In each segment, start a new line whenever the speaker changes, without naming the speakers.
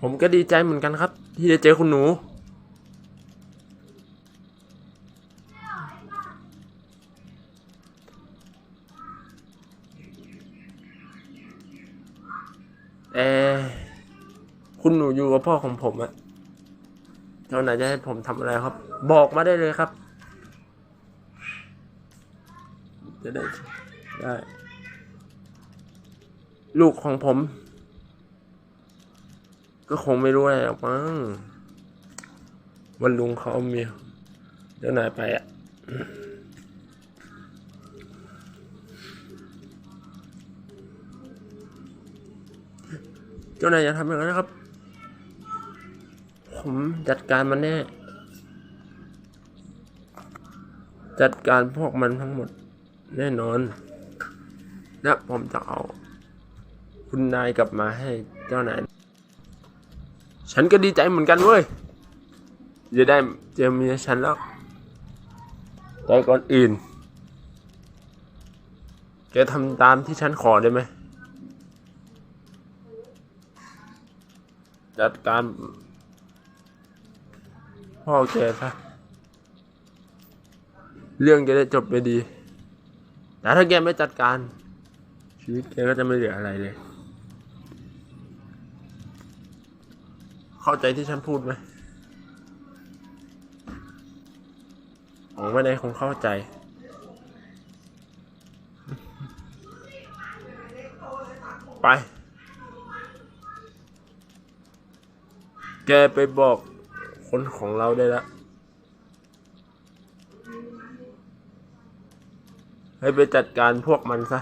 ผมก็ดีใจเหมือนกันครับ ที่ได้เจอคุณหนู เออคุณหนูอยู่กับพ่อของผมอะเจ้านายจะให้ผมทำอะไรครับ บอกมาได้เลยครับ จะได้ได้ ลูกของผม ก็คงไม่รู้อะไรหรอกมั้งวันลุงเขาเอาเมียเจ้านายไปอะเจ้านายอย่าทำอย่างนั้นนะครับ ผมจัดการมันแน่ จัดการพวกมันทั้งหมดแน่นอน และผมจะเอา คุณนายกลับมาให้เจ้านาย ฉันก็ดีใจเหมือนกันเว้ย จะได้เจอเมียฉันแล้ว แต่ก่อนอื่น แกทำตามที่ฉันขอได้ไหม จัดการ พ่อแกซะ เรื่องจะได้จบไปดี แต่ถ้าแกไม่จัดการ ชีวิตแกก็จะไม่เหลืออะไรเลย เข้าใจที่ฉันพูดไหมผมไม่ได้คงเข้าใจ ไป แกไปบอกคนของเราได้ล้วให้ไปจัดการพวกมันซะ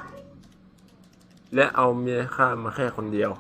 และเอาเมียข้ามาแค่คนเดียว